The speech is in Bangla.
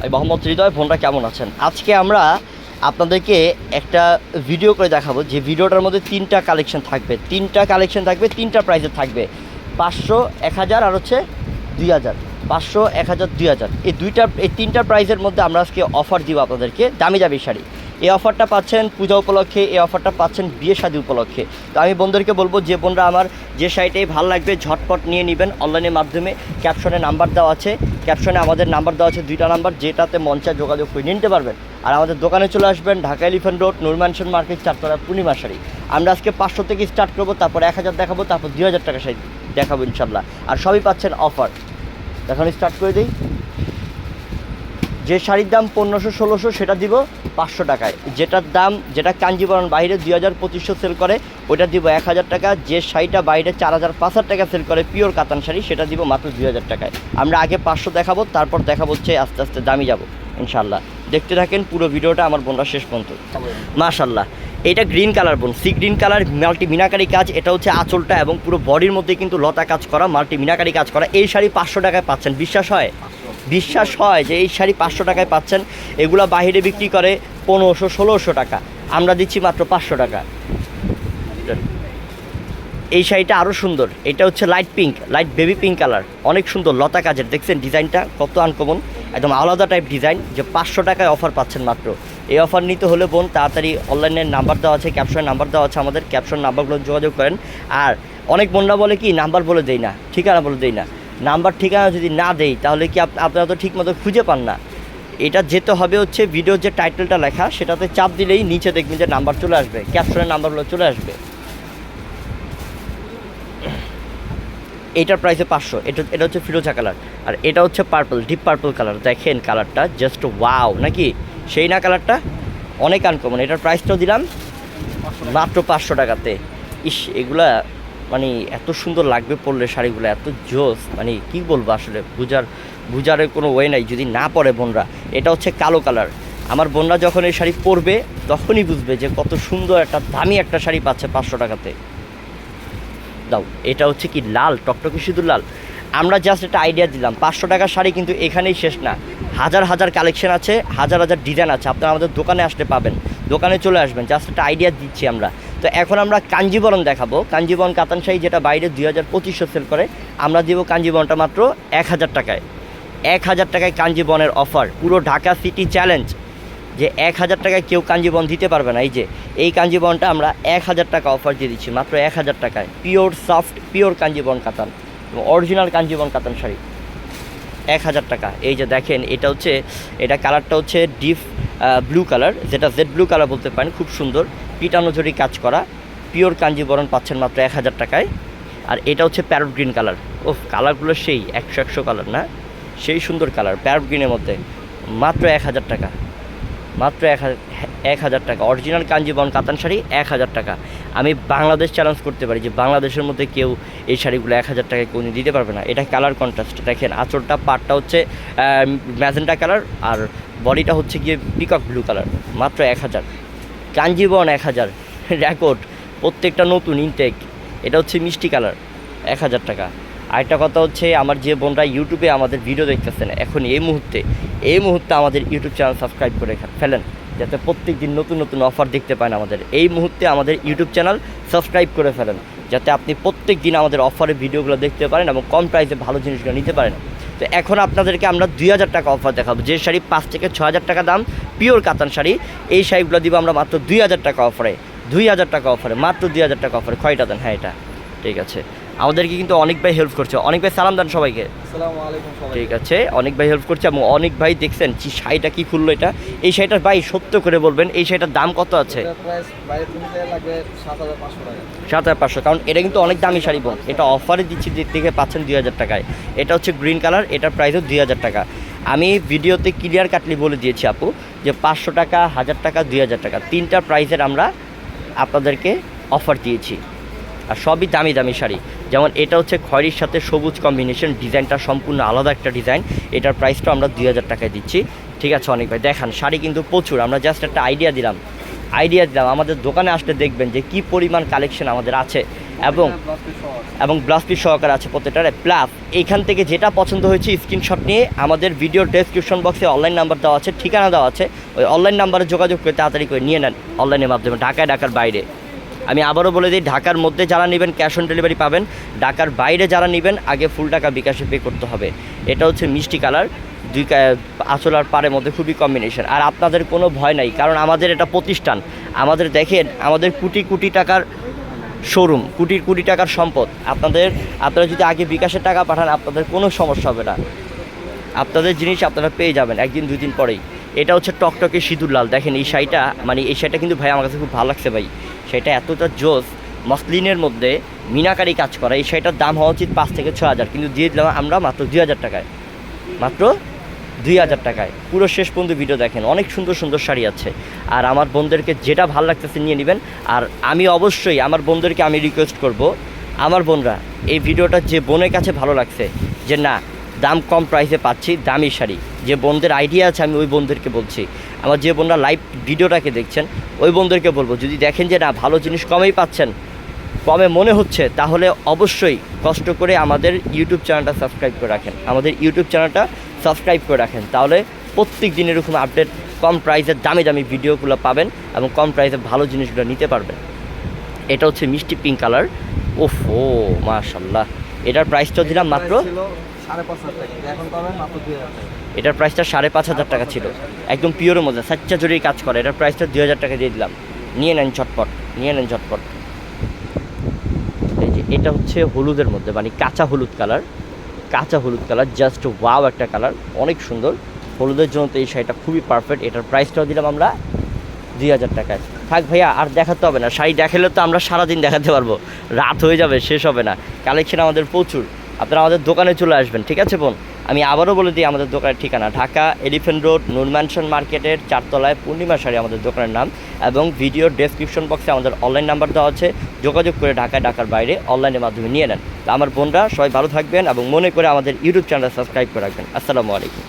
আমি মোহাম্মদ হৃদয়, বোনরা কেমন আছেন? আজকে আমরা আপনাদেরকে একটা ভিডিও করে দেখাবো, যে ভিডিওটার মধ্যে তিনটা কালেকশন থাকবে। তিনটা কালেকশন থাকবে, তিনটা প্রাইজের থাকবে। পাঁচশো, এক হাজার আর হচ্ছে দুই হাজার। পাঁচশো, এক হাজার, দুই হাজার। এই দুইটা, এই তিনটা প্রাইজের মধ্যে আমরা আজকে অফার দিব আপনাদেরকে দামি দামি শাড়ি। এই অফারটা পাচ্ছেন পূজা উপলক্ষে, এই অফারটা পাচ্ছেন বিয়ে শাদী উপলক্ষে। তো আমি বন্ধুদেরকে বলব, যে বোনরা আমার যে শাড়িটাই ভালো লাগবে ঝটপট নিয়ে নেবেন। অনলাইনের মাধ্যমে ক্যাপশনে নাম্বার দেওয়া আছে। ক্যাপশনে আমাদের নাম্বার দেওয়া আছে দুইটা নাম্বার যেটাতে মঞ্চে যোগাযোগ করে নিতে পারবেন। আর আমাদের দোকানে চলে আসবেন Dhaka elephant road Noor Mansion market চারতলা পূর্ণিমা শাড়ি আমরা আজকে পাঁচশো থেকে স্টার্ট করব, তারপর এক হাজার দেখাবো, তারপর দুই হাজার টাকা শাড়ি দেখাবো ইনশাল্লাহ আর সবই পাচ্ছেন অফার এখন স্টার্ট করে দিই। যে শাড়ির দাম পনেরোশো, ষোলোশো, সেটা দিব। পাঁচশো টাকায়। যেটার দাম, যেটা কাঞ্জিবরণ বাইরে দুই হাজার পঁচিশশো সেল করে, ওইটা দিব এক হাজার টাকা। যে শাড়িটা বাইরে চার হাজার পাঁচ হাজার টাকা সেল করে পিওর কাতান শাড়ি, সেটা দিব মাত্র দুই হাজার টাকায়। আমরা আগে পাঁচশো দেখাবো, তারপর দেখাবো হচ্ছে আস্তে আস্তে দামি যাব ইনশাল্লাহ দেখতে থাকেন পুরো ভিডিওটা আমার বোনরা শেষ পর্যন্ত। মাশাল্লাহ এটা গ্রিন কালার বোন। সি গ্রিন কালার মাল্টি মিনাকারি কাজ, এটা হচ্ছে আঁচলটা এবং পুরো বডির মধ্যে কিন্তু লতা কাজ করা মাল্টি মিনাকারি কাজ করা। এই শাড়ি পাঁচশো টাকায় পাচ্ছেন, বিশ্বাস হয়? বিশ্বাস হয় যে এই শাড়ি পাঁচশো টাকায় পাচ্ছেন। এগুলো বাইরে বিক্রি করে পনেরোশো, ষোলোশো টাকা। আমরা দিচ্ছি মাত্র পাঁচশো টাকা। এই শাড়িটা আরও সুন্দর। এটা হচ্ছে light pink light baby pink colour অনেক সুন্দর, লতা কাজের। দেখছেন ডিজাইনটা? কত আনকমন একদম আলাদা টাইপ ডিজাইন যে পাঁচশো টাকায় অফার পাচ্ছেন মাত্র। এই অফার নিতে হলে বোন, তাড়াতাড়ি অনলাইনের নাম্বার দেওয়া আছে ক্যাপশনের নাম্বার দেওয়া আছে আমাদের। ক্যাপশন নাম্বারগুলো যোগাযোগ করেন। আর অনেক বোনরা বলে কি নাম্বার বলে দেই না। ঠিকানা বলে দেই না। নাম্বার ঠিকানা যদি না দেই, তাহলে কি আপ- আপনারা তো ঠিকমতো খুঁজে পান না। এটা যেতে হবে হচ্ছে ভিডিওর যে টাইটেলটা লেখা, সেটাতে চাপ দিলেই নিচে দেখবেন যে নাম্বার চলে আসবে ক্যাপশনের নাম্বারগুলো চলে আসবে। এটার প্রাইসে পাঁচশো, এটা এটা হচ্ছে ফিরোজা কালার আর এটা হচ্ছে পার্পল ডিপ পার্পল কালার দেখেন কালারটা জাস্ট ওয়াও নাকি? সেই না কালারটা অনেক আনকমন এটার প্রাইসটাও দিলাম, মাত্র পাঁচশো টাকাতে। ইস, এগুলা মানে এত সুন্দর লাগবে পরলে শাড়িগুলো, এত জোস। মানে কি বলব আসলে, বুঝার বুঝারের কোনো ওয়ে নাই, যদি না পরে বোনরা। এটা হচ্ছে কালো কালার। আমার বোনরা যখন এই শাড়ি পরবে, তখনই বুঝবে যে কত সুন্দর একটা দামি একটা শাড়ি পাচ্ছে পাঁচশো টাকাতে। দাও, এটা হচ্ছে কি লাল, টকটকে সিঁদুর লাল। আমরা জাস্ট একটা আইডিয়া দিলাম, পাঁচশো টাকার শাড়ি কিন্তু এখানেই শেষ না। হাজার হাজার কালেকশন আছে, হাজার হাজার ডিজাইন আছে। আপনারা আমাদের দোকানে আসলে পাবেন। দোকানে চলে আসবেন জাস্ট একটা আইডিয়া দিচ্ছি আমরা। তো এখন আমরা কাঞ্জিবরণ দেখাবো। কাঞ্জিবরণ কাতান শাড়ি যেটা বাইরে দুই হাজার পঁচিশশো সেল করে, আমরা দিব কাঞ্জিবরণটা মাত্র এক হাজার টাকায়। এক হাজার টাকায় কাঞ্জিবরণের অফার পুরো ঢাকা সিটি চ্যালেঞ্জ যে এক হাজার টাকায় কেউ কাঞ্জিবন দিতে পারবে না। এই যে, এই কাঞ্জিবনটা আমরা এক হাজার টাকা অফার দিয়ে দিচ্ছি, মাত্র এক হাজার টাকায়। পিওর সফট পিওর কাঞ্জিবন কাতান, এবং অরিজিনাল কাঞ্জিবন কাতান শাড়ি এক হাজার টাকা। এই যে দেখেন, এটা হচ্ছে, এটা কালারটা হচ্ছে ডিপ ব্লু কালার যেটা জেড ব্লু কালার বলতে পারেন, খুব সুন্দর। পিটানোজরি কাজ করা। পিওর কাঞ্জিবরণ পাচ্ছেন মাত্র এক হাজার টাকায়। আর এটা হচ্ছে প্যারট গ্রিন কালার। ও কালারগুলো সেই একশো একশো কালার না? সেই সুন্দর কালার, প্যারট গ্রিনের মধ্যে। মাত্র এক হাজার টাকা। মাত্র এক হাজার এক হাজার টাকা। অরিজিনাল কাঞ্জিবন কাতান শাড়ি এক হাজার টাকা। আমি বাংলাদেশ চ্যালেঞ্জ করতে পারি যে বাংলাদেশের মধ্যে কেউ এই শাড়িগুলো এক হাজার টাকায় কোনো দিতে পারবে না। এটা কালার কন্ট্রাস্ট দেখেন, আঁচলটা পাটটা হচ্ছে ম্যাজেন্টা কালার আর বডিটা হচ্ছে গিয়ে পিকক ব্লু কালার মাত্র এক হাজার। কাঞ্জিবন এক হাজার রেকর্ড, প্রত্যেকটা নতুন ইনটেক এটা হচ্ছে মিষ্টি কালার, এক হাজার টাকা। আরেকটা কথা হচ্ছে, আমার যে বোনরা ইউটিউবে আমাদের ভিডিও দেখতেছেন এখন এই মুহূর্তে এই মুহূর্তে আমাদের ইউটিউব চ্যানেল সাবস্ক্রাইব করে ফেলেন, যাতে প্রত্যেক দিন নতুন নতুন অফার দেখতে পান আমাদের। এই মুহূর্তে আমাদের ইউটিউব চ্যানেল সাবস্ক্রাইব করে ফেলেন, যাতে আপনি প্রত্যেক দিন আমাদের অফারের ভিডিওগুলো দেখতে পারেন এবং কম প্রাইসে ভালো জিনিসগুলো নিতে পারেন। তো এখন আপনাদেরকে আমরা দুই হাজার টাকা অফার দেখাবো। যে শাড়ি পাঁচ থেকে ছ হাজার টাকা দাম পিওর কাতান শাড়ি। এই শাড়িগুলো দিব আমরা মাত্র দুই হাজার টাকা অফারে দুই হাজার টাকা অফারে মাত্র দুই হাজার টাকা অফারে কয়টা দেন? হ্যাঁ এটা। ঠিক আছে। আমাদেরকে কিন্তু অনেক ভাই হেল্প করছে। অনেক ভাই সালাম দেন সবাইকে। ঠিক আছে অনেক ভাই হেল্প করছে এবং অনেক ভাই দেখছেন যে শাড়িটা কি খুললো এটা। এই শাড়িটার ভাই সত্য করে বলবেন এই শাড়িটার দাম কত আছে? সাত হাজার পাঁচশো কারণ এটা কিন্তু অনেক দামি শাড়ি বোন। এটা অফারে দিচ্ছি দেখে পাচ্ছেন দুই হাজার টাকায়। এটা হচ্ছে গ্রিন কালার এটার প্রাইসও দুই হাজার টাকা। আমি ভিডিওতে ক্লিয়ার কাটলি বলে দিয়েছি আপু যে পাঁচশো টাকা হাজার টাকা দুই হাজার টাকা। তিনটা প্রাইসের আমরা আপনাদেরকে অফার দিয়েছি। আর সবই দামি দামি শাড়ি। যেমন এটা হচ্ছে খয়েরির সাথে সবুজ কম্বিনেশন ডিজাইনটা সম্পূর্ণ আলাদা একটা ডিজাইন। এটার প্রাইসটা আমরা দুই হাজার টাকায় দিচ্ছি। ঠিক আছে, অনেক ভাই, দেখান, শাড়ি কিন্তু প্রচুর। আমরা জাস্ট একটা আইডিয়া দিলাম। আইডিয়া দিলাম, আমাদের দোকানে আসলে দেখবেন যে কি পরিমাণ কালেকশন আমাদের আছে। এবং। এবং ব্লাউজ পিস সহকারে আছে প্রত্যেকটারে। প্লাস এইখান থেকে যেটা পছন্দ হয়েছে স্ক্রিনশট নিয়ে আমাদের ভিডিও ডেসক্রিপশন বক্সে অনলাইন নাম্বার দেওয়া আছে, ঠিকানা দেওয়া আছে। ওই অনলাইন নাম্বারে যোগাযোগ করে তাড়াতাড়ি করে নিয়ে নেন অনলাইনের মাধ্যমে, ঢাকায়, ঢাকার বাইরে। আমি আবারও বলে দিই, ঢাকার মধ্যে যারা নেবেন ক্যাশ অন ডেলিভারি পাবেন, ঢাকার বাইরে যারা নেবেন, আগে ফুল টাকা বিকাশে পে করতে হবে। এটা হচ্ছে মিষ্টি কালার, দুই আঁচল আর পাড়ের মধ্যে খুবই কম্বিনেশন আর আপনাদের কোনো ভয় নাই, কারণ আমাদের এটা প্রতিষ্ঠান। আমাদের দেখেন, আমাদের কোটি কোটি টাকার শোরুম কোটি কোটি টাকার সম্পদ। আপনাদের, আপনারা যদি আগে বিকাশের টাকা পাঠান, আপনাদের কোনো সমস্যা হবে না। আপনাদের জিনিস আপনারা পেয়ে যাবেন একদিন দুই দিন পরেই। এটা হচ্ছে টকটকে সিঁদুর লাল। দেখেন এই শাড়িটা মানে এই শাড়িটা কিন্তু ভাই আমার কাছে খুব ভালো লাগছে ভাই। সেটা এতটা জোস, মসলিনের মধ্যে মিনাকারি কাজ করা। এই শাড়িটার দাম হওয়া উচিত পাঁচ থেকে ছ হাজার, কিন্তু দিয়ে দিলাম আমরা মাত্র দুই হাজার টাকায়। মাত্র দুই হাজার টাকায়। পুরো শেষ পর্যন্ত ভিডিও দেখেন, অনেক সুন্দর সুন্দর শাড়ি আছে। আর আমার বোনদেরকে যেটা ভালো লাগতেছে নিয়ে নেবেন। আর আমি অবশ্যই আমার বোনদেরকে আমি রিকোয়েস্ট করব, আমার বোনরা, এই ভিডিওটা যে বোনের কাছে ভালো লাগছে, যে না দাম কম প্রাইসে পাচ্ছি, দামি শাড়ি। যে বোনদের আইডিয়া আছে, আমি ওই বোনদেরকে বলছি। আমার যে বোনরা লাইভ ভিডিওটাকে দেখছেন, ওই বোনদেরকে বলব, যদি দেখেন যে না, ভালো জিনিস কমেই পাচ্ছেন, কমে মনে হচ্ছে, তাহলে অবশ্যই কষ্ট করে আমাদের ইউটিউব চ্যানেলটা সাবস্ক্রাইব করে রাখেন। আমাদের ইউটিউব চ্যানেলটা সাবস্ক্রাইব করে রাখেন। তাহলে প্রত্যেক দিন এরকম আপডেট কম প্রাইসের দামি দামি ভিডিওগুলো পাবেন এবং কম প্রাইসে ভালো জিনিসগুলো নিতে পারবেন। এটা হচ্ছে মিষ্টি পিঙ্ক কালার ওফ ও মাশাল্লাহ এটার প্রাইসটা দিলাম মাত্র এটার প্রাইসটা সাড়ে পাঁচ হাজার টাকা ছিল। একদম পিওর মধ্যে সাচ্চা জুড়েই কাজ করে। এটার প্রাইসটা দুই হাজার টাকা দিয়ে দিলাম। নিয়ে নেন ঝটপট, নিয়ে নেন ঝটপট। এই যে, এটা হচ্ছে হলুদের মধ্যে মানে কাঁচা হলুদ কালার। কাঁচা হলুদ কালার জাস্ট ওয়াও একটা কালার। অনেক সুন্দর। হলুদের জন্য তো এই শাড়িটা খুবই পারফেক্ট এটার প্রাইসটাও দিলাম আমরা দুই হাজার টাকায়। থাক ভাইয়া, আর দেখাতে হবে না। শাড়ি দেখালে তো আমরা সারাদিন দেখাতে পারব। রাত হয়ে যাবে, শেষ হবে না। কালেকশন আমাদের প্রচুর। আপনারা আমাদের দোকানে চলে আসবেন, ঠিক আছে বোন? আমি আবারও বলে দিই আমাদের দোকানের ঠিকানা, ঢাকা এলিফেন্ট রোড নুরম্যানশন মার্কেটের চারতলায় পূর্ণিমা শাড়ি আমাদের দোকানের নাম এবং ভিডিও ডেসক্রিপশন বক্সে আমাদের অনলাইন নাম্বার দেওয়া আছে, যোগাযোগ করে ঢাকায় ঢাকার বাইরে অনলাইনের মাধ্যমে নিয়ে নেন। তা আমার বোনরা সবাই ভালো থাকবেন এবং মনে করে আমাদের ইউটিউব চ্যানেল সাবস্ক্রাইব করে রাখবেন। আসসালামু আলাইকুম।